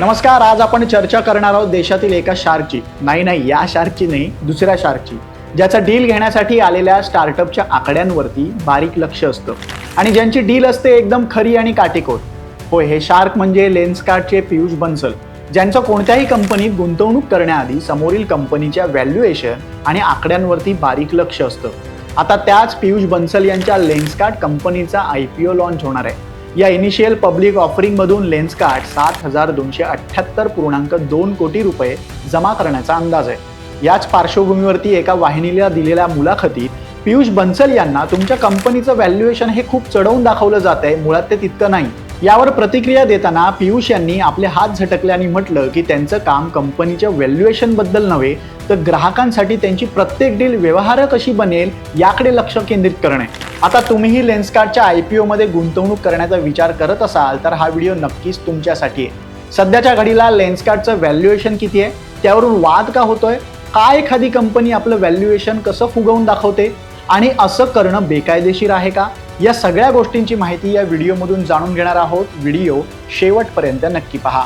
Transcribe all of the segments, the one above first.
नमस्कार आज आपण चर्चा करणार आहोत देशातील एका शार्कची. नाही नाही या शार्कची नाही दुसऱ्या शार्कची. ज्याचा डील घेण्यासाठी आलेल्या स्टार्टअपच्या आकड्यांवरती बारीक लक्ष असतं. आणि ज्यांची डील असते एकदम खरी आणि काटेकोर. होय हे शार्क म्हणजे लेन्सकार्टचे पियुष बन्सल ज्यांचं कोणत्याही कंपनीत गुंतवणूक करण्याआधी समोरील कंपनीच्या व्हॅल्युएशन आणि आकड्यांवरती बारीक लक्ष असतं. आता त्याच पियुष बन्सल यांच्या लेन्सकार्ट कंपनीचा आय पी ओ लॉन्च होणार आहे. या इनिशियल पब्लिक ऑफरिंगमधून लेन्सकार्ट सात हजार दोनशे अठ्ठ्याहत्तर पूर्णांक दोन कोटी रुपये जमा करण्याचा अंदाज आहे. याच पार्श्वभूमीवरती एका वाहिनीला दिलेल्या मुलाखतीत पियुष बन्सल यांना तुमच्या कंपनीचं व्हॅल्युएशन हे खूप चढवून दाखवलं जात आहे मुळात ते तितकं नाही. यावर प्रतिक्रिया देताना पियुष यांनी आपले हात झटकले आणि म्हटलं की त्यांचं काम कंपनीच्या व्हॅल्युएशनबद्दल नव्हे तर ग्राहकांसाठी त्यांची प्रत्येक डील व्यवहार कशी बनेल याकडे लक्ष केंद्रित करणे. आता तुम्हीही लेन्सकार्टच्या आय पी ओमध्ये गुंतवणूक करण्याचा विचार करत असाल तर हा व्हिडिओ नक्कीच तुमच्यासाठी आहे. सध्याच्या घडीला लेन्सकार्टचं व्हॅल्युएशन किती आहे? त्यावरून वाद का होतोय? का एखादी कंपनी आपलं व्हॅल्युएशन कसं फुगवून दाखवते? आणि असं करणं बेकायदेशीर आहे का? या सगळ्या गोष्टींची माहिती या व्हिडिओमधून जाणून घेणार आहोत. व्हिडिओ शेवटपर्यंत नक्की पहा.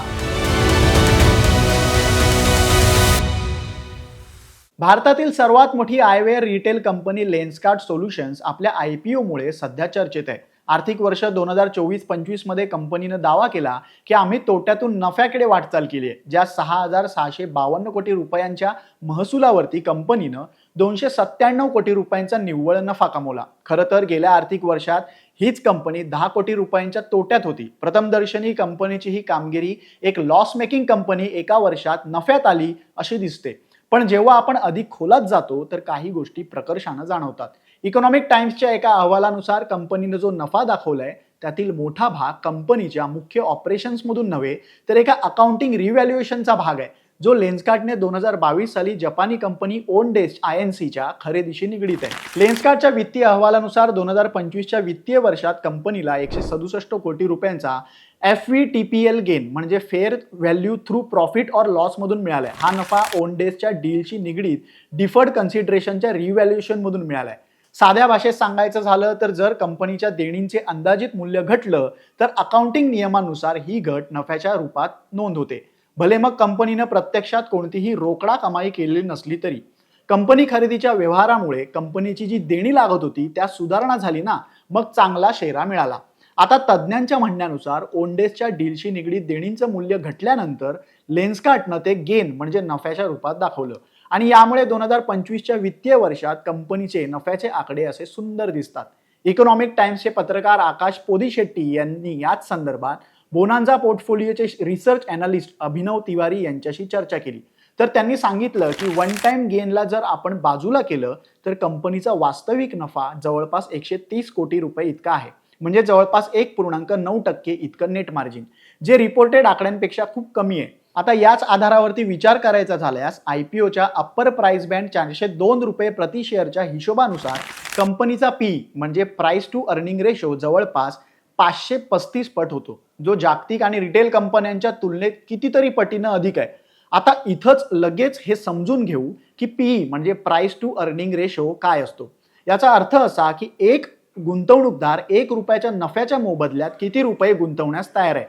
भारतातील सर्वात मोठी eyewear retail company Lenskart solutions आपल्या आय पी ओमुळे सध्या चर्चेत आहे. आर्थिक वर्ष दोन हजार चोवीस पंचवीसमध्ये कंपनीनं दावा केला की आम्ही तोट्यातून नफ्याकडे वाटचाल केली आहे. ज्या सहा हजार सहाशे बावन्न कोटी रुपयांच्या महसुलावरती कंपनीनं दोनशे सत्त्याण्णव कोटी रुपयांचा निव्वळ नफा कमवला. खरं तर गेल्या आर्थिक वर्षात हीच कंपनी दहा कोटी रुपयांच्या तोट्यात होती. प्रथमदर्शनी कंपनीची ही कामगिरी एक लॉस मेकिंग कंपनी एका वर्षात नफ्यात आली अशी दिसते. पण जेव्हा आपण अधिक खोलात जातो तर काही गोष्टी प्रकर्षानं जाणवतात. इकॉनॉमिक टाइम्सच्या एका अहवालानुसार कंपनीनं जो नफा दाखवलाय त्यातील मोठा भाग कंपनीच्या मुख्य ऑपरेशन्समधून नव्हे तर एका अकाउंटिंग रिव्हॅल्युएशनचा भाग आहे. जो लेन्सकार्टने दोन हजार बावीस साली जपानी company Owndays I N सीच्या खरेदीशी निगडीत आहे. लेन्सकार्टच्या वित्तीय अहवालानुसार दोन हजार पंचवीसच्या वित्तीय वर्षात कंपनीला एकशे सदुसष्ट कोटी रुपयांचा F V T P L gain म्हणजे fair value through profit or लॉसमधून मिळालाय. हा नफा ओन डेजच्या डीलशी निगडीत डिफर्ड कन्सिडरेशनच्या रिव्हॅल्युएशनमधून मिळालाय. साध्या भाषेत सांगायचं झालं तर जर कंपनीच्या देणींचे अंदाजित मूल्य घटलं तर अकाउंटिंग नियमानुसार ही घट नफ्याच्या रूपात नोंद होते. भले मग कंपनीनं प्रत्यक्षात कोणतीही रोकडा कमाई केलेली नसली तरी. कंपनी खरेदीच्या व्यवहारामुळे कंपनीची जी देणी लागत होती त्यात सुधारणा झाली ना मग चांगला शेरा मिळाला. आता तज्ज्ञांच्या म्हणण्यानुसार ओनडेसच्या डीलशी निगडीत देणींचं मूल्य घटल्यानंतर लेन्सकार्टनं ते गेन म्हणजे नफ्याच्या रूपात दाखवलं. आणि यामुळे दोन हजार पंचवीसच्या वित्तीय वर्षात कंपनीचे नफ्याचे आकडे असे सुंदर दिसतात. इकॉनॉमिक टाइम्सचे पत्रकार आकाश पोदिशेट्टी यांनी याच संदर्भात बोनांजा पोर्टफोलिओचे रिसर्च अनालिस्ट अभिनव तिवारी यांच्याशी चर्चा केली. तर त्यांनी सांगितलं की वन टाइम गेनला जर आपण बाजूला केलं तर कंपनीचा वास्तविक नफा जवळपास एकशे तीस कोटी रुपये इतका आहे. म्हणजे जवळपास एक पूर्णांक नऊ टक्के इतकं नेट मार्जिन जे रिपोर्टेड आकड्यांपेक्षा खूप कमी आहे. आता याच आधारावरती विचार करायचा झाल्यास आय पी ओच्या अप्पर प्राइस बँड चारशे दोन रुपये प्रति शेअरच्या हिशोबानुसार कंपनीचा पी म्हणजे प्राइस टू अर्निंग रेशो जवळपास पाचशे पस्तीस पट होतो. जो जागतिक आणि रिटेल कंपन्यांच्या तुलनेत कितीतरी पटीनं अधिक आहे. आता इथंच लगेच हे समजून घेऊ की पी म्हणजे प्राइस टू अर्निंग रेशो काय असतो. याचा अर्थ असा की एक गुंतवणूकदार एक रुपयाच्या नफ्याच्या मोबदल्यात किती रुपये गुंतवण्यास तयार आहे.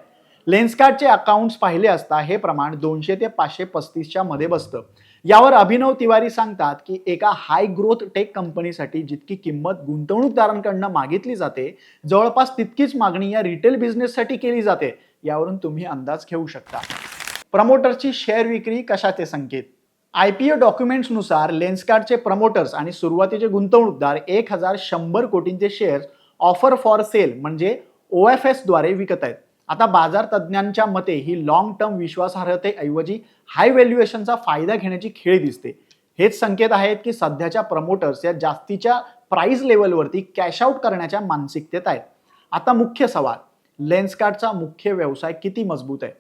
लेन्सकार्टचे अकाउंट्स पाहिले असता हे प्रमाण दोनशे ते पाचशे पस्तीसच्या मध्ये बसतं. यावर अभिनव तिवारी सांगतात की एका हाय ग्रोथ टेक कंपनीसाठी जितकी किंमत गुंतवणूकदारांकडनं मागितली जाते जवळपास तितकीच मागणी या रिटेल बिझनेससाठी केली जाते. यावरून तुम्ही अंदाज घेऊ शकता. प्रमोटर्सची शेअर विक्री कशाचे संकेत? आय पी ओ डॉक्युमेंट्सनुसार लेन्सकार्टचे प्रमोटर्स आणि सुरुवातीचे गुंतवणूकदार एक हजार शंभर कोटींचे शेअर्स ऑफर फॉर सेल म्हणजे ओ एफ एसद्वारे विकत आहेत. आता बाजार तज्ज्ञांच्या मते ही लॉंग टर्म विश्वासार्हतेऐवजी हाय व्हॅल्युएशनचा फायदा घेण्याची खेळ दिसते. हेच संकेत आहेत की सध्याच्या प्रमोटर्स या जास्तीच्या प्राइस लेवलवरती कॅश आउट करण्याच्या मानसिकतेत आहेत. आता मुख्य सवाल लेन्सकार्टचा मुख्य व्यवसाय किती मजबूत आहे?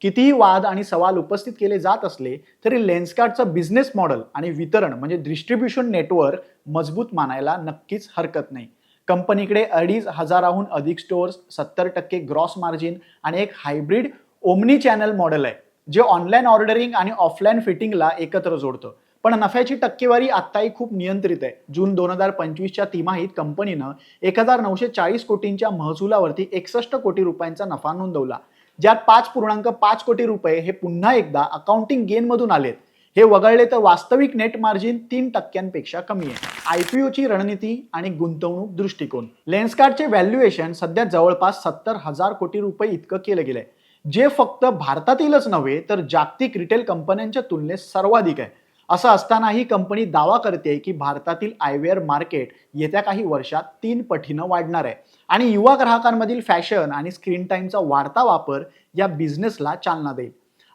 कितीही वाद आणि सवाल उपस्थित केले जात असले तरी लेन्सकार्टचं बिझनेस मॉडेल आणि वितरण म्हणजे डिस्ट्रीब्युशन नेटवर्क मजबूत मानायला नक्कीच हरकत नाही. कंपनीकडे अडीच हजाराहून अधिक स्टोअर्स सत्तर टक्के ग्रॉस मार्जिन आणि एक हायब्रिड ओमनी चॅनल मॉडेल आहे जे ऑनलाईन ऑर्डरिंग आणि ऑफलाईन फिटिंगला एकत्र जोडतं. पण नफ्याची टक्केवारी आत्ताही खूप नियंत्रित आहे. जून दोन हजार पंचवीसच्या तिमाहीत कंपनीनं एक हजार नऊशे चाळीस कोटींच्या महसुलावरती एकसष्ट कोटी रुपयांचा नफा नोंदवला. ज्यात पाच पूर्णांक पाच कोटी रुपये हे पुन्हा एकदा अकाउंटिंग गेनमधून आलेत. हे वगळले तर वास्तविक नेट मार्जिन तीन टक्क्यांपेक्षा कमी आहे. आयपीओची रणनीती आणि गुंतवणूक दृष्टिकोन. लेन्सकार्डचे व्हॅल्युएशन सध्या जवळपास सत्तर हजार कोटी रुपये इतकं केलं गेलंय. जे फक्त भारतातीलच नव्हे तर जागतिक रिटेल कंपन्यांच्या तुलनेत सर्वाधिक आहे. असं असताना ही कंपनी दावा करते की भारतातील आयवेअर मार्केट येत्या काही वर्षात तीन पटीनं वाढणार आहे. आणि युवा ग्राहकांमधील फॅशन आणि स्क्रीन टाईमचा वाढता वापर या बिझनेसला चालना देईल.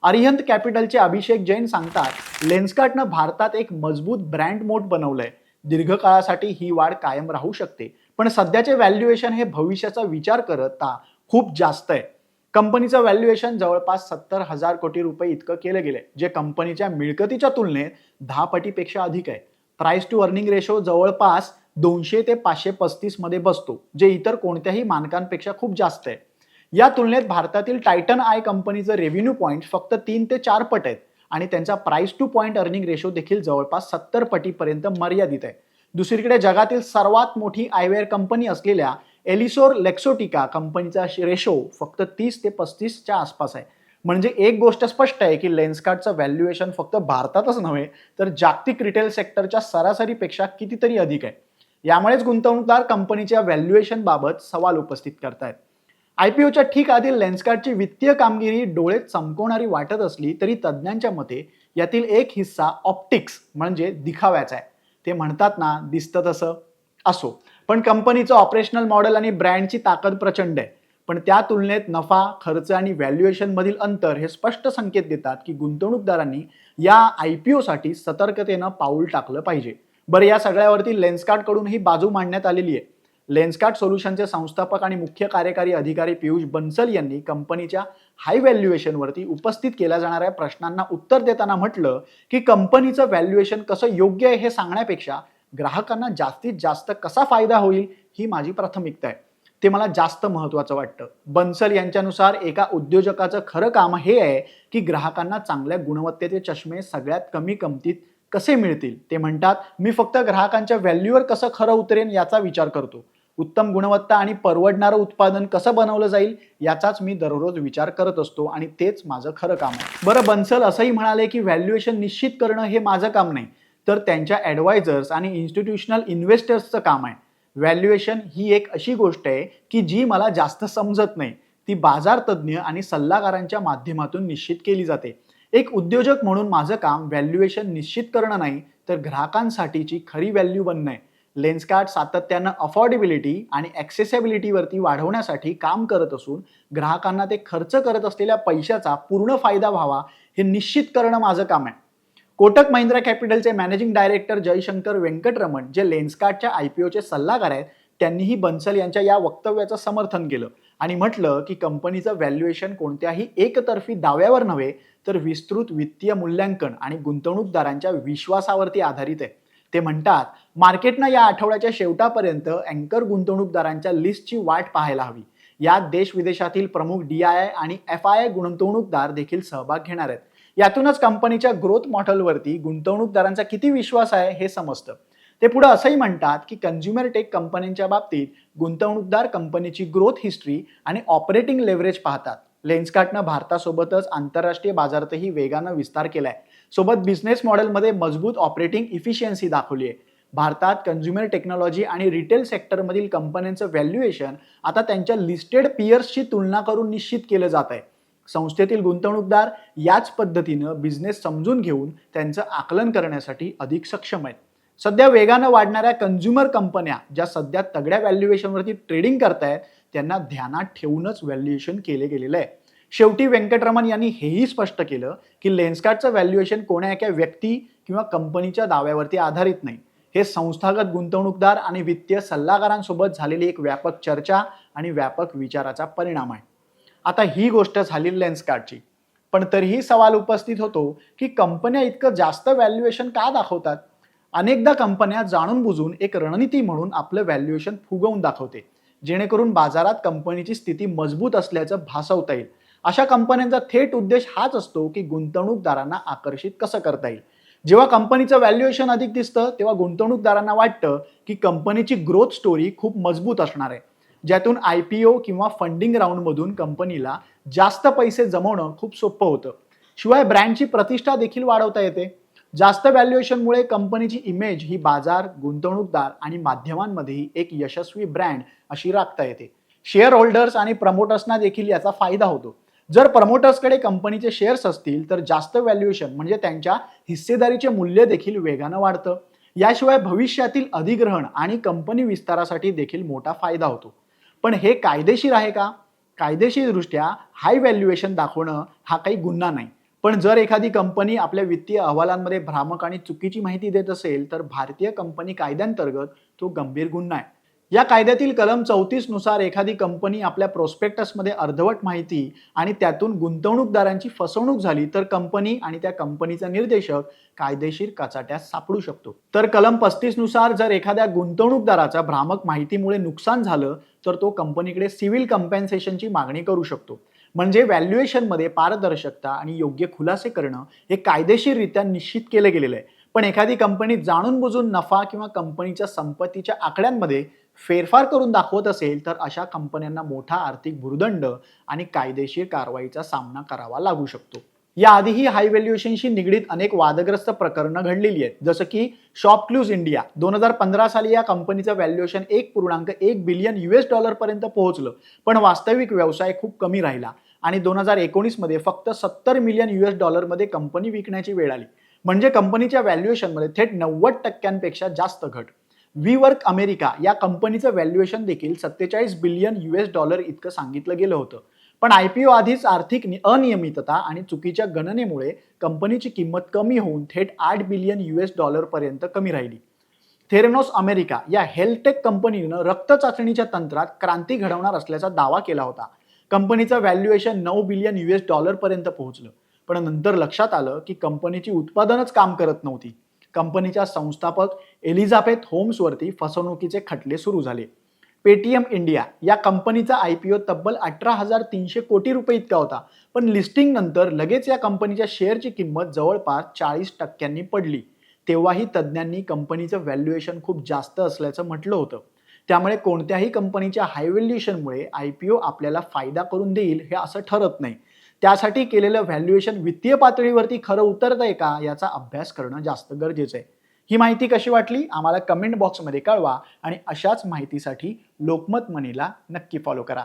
अरिहंत कॅपिटलचे अभिषेक जैन सांगतात लेन्सकार्टनं भारतात एक मजबूत ब्रँड मोड बनवलंय. दीर्घकाळासाठी ही वाढ कायम राहू शकते. पण सध्याचे व्हॅल्युएशन हे भविष्याचा विचार करता खूप जास्त आहे. कंपनीचं व्हॅल्युएशन जवळपास सत्तर हजार कोटी रुपये इतकं केलं गेलंय जे कंपनीच्या मिळकतीच्या तुलनेत दहा पटीपेक्षा अधिक आहे. प्राइस टू अर्निंग रेशो जवळपास दोनशे ते पाचशे पस्तीसमध्ये बसतो जे इतर कोणत्याही मानकांपेक्षा खूप जास्त आहे. या तुलनेत भारतातील टायटन आय कंपनीचं रेव्हेन्यू पॉईंट फक्त तीन ते चार पट आहेत. आणि त्यांचा price to point earning ratio देखील जवळपास सत्तर पटीपर्यंत मर्यादित आहे. दुसरीकडे जगातील सर्वात मोठी आयवेअर कंपनी असलेल्या एलिसोर लेक्सोटिका कंपनीचा रेशो फक्त तीस ते पस्तीसच्या आसपास आहे. म्हणजे एक गोष्ट स्पष्ट आहे की लेन्सकार्डचं व्हॅल्युएशन फक्त भारतातच नव्हे तर जागतिक रिटेल सेक्टरच्या सरासरीपेक्षा कितीतरी अधिक आहे. यामुळेच गुंतवणूकदार कंपनीच्या व्हॅल्युएशनबाबत सवाल उपस्थित करतायत. आयपीओच्या ठीक आधी लेन्सकार्डची वित्तीय कामगिरी डोळे चमकवणारी वाटत असली तरी तज्ज्ञांच्या मते यातील एक हिस्सा ऑप्टिक्स म्हणजे दिखाव्याचा आहे. ते म्हणतात ना दिसतं तसं असो. पण कंपनीचं ऑपरेशनल मॉडेल आणि ब्रँडची ताकद प्रचंड आहे. पण त्या तुलनेत नफा खर्च आणि व्हॅल्युएशनमधील अंतर हे स्पष्ट संकेत देतात की गुंतवणूकदारांनी या आय पी ओसाठी सतर्कतेनं पाऊल टाकलं पाहिजे. बरं या सगळ्यावरती लेन्सकार्डकडून ही बाजू मांडण्यात आलेली आहे. लेन्सकार्ट सोल्युशनचे संस्थापक आणि मुख्य कार्यकारी अधिकारी पियुष बन्सल यांनी कंपनीच्या हाय व्हॅल्युएशनवरती उपस्थित केल्या जाणाऱ्या प्रश्नांना उत्तर देताना म्हटलं की कंपनीचं व्हॅल्युएशन कसं योग्य आहे हे सांगण्यापेक्षा ग्राहकांना जास्तीत जास्त कसा फायदा होईल ही माझी प्राथमिकता आहे. ते मला जास्त महत्त्वाचं वाटतं. बन्सल यांच्यानुसार एका उद्योजकाचं खरं काम हे आहे की ग्राहकांना चांगल्या गुणवत्तेचे चष्मे सगळ्यात कमी किमतीत कसे मिळतील? ते म्हणतात मी फक्त ग्राहकांच्या व्हॅल्यूवर कसं खरं उतरेन याचा विचार करतो. उत्तम गुणवत्ता आणि परवडणारं उत्पादन कसं बनवलं जाईल याचाच मी दररोज विचार करत असतो आणि तेच माझं खरं काम आहे. बरं बन्सल असंही म्हणाले की व्हॅल्युएशन निश्चित करणं हे माझं काम नाही तर त्यांच्या ॲडवायझर्स आणि इन्स्टिट्यूशनल इन्व्हेस्टर्सचं काम आहे. व्हॅल्युएशन ही एक अशी गोष्ट आहे की जी मला जास्त समजत नाही. ती बाजार तज्ज्ञ आणि सल्लागारांच्या माध्यमातून निश्चित केली जाते. एक उद्योजक म्हणून माझं काम व्हॅल्युएशन निश्चित करणं नाही तर ग्राहकांसाठीची खरी व्हॅल्यू बनणं आहे. लेन्सकार्ड सातत्यानं अफोर्डेबिलिटी आणि ॲक्सेसेबिलिटीवरती वाढवण्यासाठी काम करत असून ग्राहकांना ते खर्च करत असलेल्या पैशाचा पूर्ण फायदा व्हावा हे निश्चित करणं माझं काम आहे. कोटक महिंद्रा कॅपिटलचे मॅनेजिंग डायरेक्टर जयशंकर व्यंकटरमण जे लेन्सकार्डच्या आय पी ओचे सल्लागार आहेत त्यांनीही बन्सल यांच्या या वक्तव्याचं समर्थन केलं. आणि म्हटलं की कंपनीचं व्हॅल्युएशन कोणत्याही एकतर्फी दाव्यावर नव्हे तर विस्तृत वित्तीय मूल्यांकन आणि गुंतवणूकदारांच्या विश्वासावरती आधारित आहे. ते म्हणतात मार्केटनं या आठवड्याच्या शेवटापर्यंत अँकर गुंतवणूकदारांच्या लिस्टची वाट पाहायला हवी. यात देश विदेशातील प्रमुख डी आय आणि एफ आय आय गुंतवणूकदार देखील सहभाग घेणार आहेत. यातूनच कंपनीच्या ग्रोथ मॉडेलवरती गुंतवणूकदारांचा किती विश्वास आहे हे समजतं. ते पुढे असंही म्हणतात की कन्झ्युमर टेक कंपन्यांच्या बाबतीत गुंतवणूकदार कंपनीची ग्रोथ हिस्ट्री आणि ऑपरेटिंग लेव्हरेज पाहतात. लेन्सकार्टनं भारतासोबतच आंतरराष्ट्रीय बाजारातही वेगानं विस्तार केलाय. सोबत बिझनेस मॉडेलमध्ये मजबूत ऑपरेटिंग इफिशियन्सी दाखवली आहे. भारतात कन्झ्युमर टेक्नॉलॉजी आणि रिटेल सेक्टरमधील कंपन्यांचं व्हॅल्युएशन आता त्यांच्या लिस्टेड पियर्सशी तुलना करून निश्चित केलं जात आहे. संस्थेतील गुंतवणूकदार याच पद्धतीनं बिझनेस समजून घेऊन त्यांचं आकलन करण्यासाठी अधिक सक्षम आहेत. सध्या वेगानं वाढणाऱ्या कन्झ्युमर कंपन्या ज्या सध्या तगड्या व्हॅल्युएशनवरती ट्रेडिंग करतायत त्यांना ध्यानात ठेवूनच व्हॅल्युएशन केले गेलेलं आहे. शेवटी व्यंकटरमण यांनी हेही स्पष्ट केलं की लेन्सकार्डचं व्हॅल्युएशन कोण्या एका व्यक्ती किंवा कंपनीच्या दाव्यावरती आधारित नाही. हे संस्थागत गुंतवणूकदार आणि वित्तीय सल्लागारांसोबत झालेली एक व्यापक चर्चा आणि व्यापक विचाराचा परिणाम आहे. आता ही गोष्ट झाली लेन्सकार्डची पण तरीही सवाल उपस्थित होतो की कंपन्या इतकं जास्त व्हॅल्युएशन का दाखवतात? अनेकदा कंपन्या जाणून बुजून एक रणनीती म्हणून आपलं व्हॅल्युएशन फुगवून दाखवते जेणेकरून बाजारात कंपनीची स्थिती मजबूत असल्याचं भासवता येईल. अशा कंपन्यांचा थेट उद्देश हाच असतो की गुंतवणूकदारांना आकर्षित कसं करता येईल? जेव्हा कंपनीचं व्हॅल्युएशन अधिक दिसतं तेव्हा गुंतवणूकदारांना वाटतं की कंपनीची ग्रोथ स्टोरी खूप मजबूत असणार आहे. ज्यातून आय पी ओ किंवा फंडिंग राऊंडमधून कंपनीला जास्त पैसे जमवणं खूप सोपं होतं. शिवाय ब्रँडची प्रतिष्ठा देखील वाढवता येते. जास्त व्हॅल्युएशनमुळे कंपनीची इमेज ही बाजार गुंतवणूकदार आणि माध्यमांमध्येही एक यशस्वी ब्रँड अशी राखता येते. शेअर होल्डर्स आणि प्रमोटर्सना देखील याचा फायदा होतो. जर प्रमोटर्सकडे कंपनीचे शेअर्स असतील तर जास्त व्हॅल्युएशन म्हणजे त्यांच्या हिस्सेदारीचे मूल्य देखील वेगानं वाढतं. याशिवाय भविष्यातील अधिग्रहण आणि कंपनी विस्तारासाठी देखील मोठा फायदा होतो. पण हे कायदेशीर आहे का? कायदेशीरदृष्ट्या हाय व्हॅल्युएशन दाखवणं हा काही गुन्हा नाही. पण जर एखादी कंपनी आपल्या वित्तीय अहवालांमध्ये भ्रामक आणि चुकीची माहिती देत असेल तर भारतीय कंपनी कायद्यांतर्गत तो गंभीर गुन्हा आहे. या कायद्यातील कलम चौतीसनुसार एखादी कंपनी आपल्या प्रोस्पेक्टसमध्ये अर्धवट माहिती आणि त्यातून गुंतवणूकदारांची फसवणूक झाली तर कंपनी आणि त्या कंपनीचा निर्देशक कायदेशीर कचाट्यात सापडू शकतो. तर कलम पस्तीसनुसार जर एखाद्या गुंतवणूकदाराचा भ्रामक माहितीमुळे नुकसान झालं तर तो कंपनीकडे सिव्हिल कंपेन्सेशनची मागणी करू शकतो. म्हणजे व्हॅल्युएशनमध्ये पारदर्शकता आणि योग्य खुलासे करणं हे कायदेशीररित्या निश्चित केलं गेलेलं आहे. पण एखादी कंपनी जाणून बुजून नफा किंवा कंपनीच्या संपत्तीच्या आकड्यांमध्ये फेरफार करून दाखवत असेल तर अशा कंपन्यांना मोठा आर्थिक भुर्दंड आणि कायदेशीर कारवाईचा सामना करावा लागू शकतो. याआधीही हाय व्हॅल्युएशनशी निगडीत अनेक वादग्रस्त प्रकरणं घडलेली आहेत. जसं की शॉपक्लूज इंडिया दोन हजार पंधरा साली या कंपनीचं व्हॅल्युएशन एक पूर्णांक एक बिलियन युएस डॉलरपर्यंत पोहोचलं. पण वास्तविक व्यवसाय खूप कमी राहिला आणि दोन हजार एकोणीसमध्ये फक्त सत्तर मिलियन युएस डॉलरमध्ये कंपनी विकण्याची वेळ आली. म्हणजे कंपनीच्या व्हॅल्युएशनमध्ये थेट नव्वद टक्क्यांपेक्षा जास्त घट. वी वर्क अमेरिका या कंपनीचं व्हॅल्युएशन देखील सत्तेचाळीस बिलियन युएस डॉलर इतकं सांगितलं गेलं होतं. पण आय पी ओ आधीच आर्थिक अनियमितता आणि चुकीच्या गणनेमुळे कंपनीची किंमत कमी होऊन थेट आठ बिलियन युएस डॉलरपर्यंत कमी राहिली. थेरेनॉस अमेरिका या हेल्थटेक कंपनीनं रक्त चाचणीच्या तंत्रात क्रांती घडवणार असल्याचा दावा केला होता. कंपनीचं व्हॅल्युएशन नऊ बिलियन युएस डॉलरपर्यंत पोहोचलं. पण नंतर लक्षात आलं की कंपनीची उत्पादनच काम करत नव्हती. कंपनीच्या संस्थापक एलिझाबेथ होम्सवरती फसवणुकीचे खटले सुरू झाले. पेटीएम इंडिया या कंपनीचा आय पी ओ तब्बल अठरा हजार तीनशे कोटी रुपये इतका होता. पण लिस्टिंग नंतर लगेच या कंपनीच्या शेअरची किंमत जवळपास चाळीस टक्क्यांनी पडली. तेव्हाही तज्ज्ञांनी कंपनीचं व्हॅल्युएशन खूप जास्त असल्याचं म्हटलं होतं. त्यामुळे कोणत्याही कंपनीच्या हाय व्हॅल्युएशनमुळे आय पी ओ आपल्याला फायदा करून देईल हे असं ठरत नाही. त्यासाठी केलेलं व्हॅल्युएशन वित्तीय पातळीवरती खरं उतरत आहे का याचा अभ्यास करणं जास्त गरजेचं आहे ही माहिती कशी वाटली? आम्हाला कमेंट बॉक्समध्ये कळवा आणि अशाच माहितीसाठी लोकमत मनीला नक्की फॉलो करा.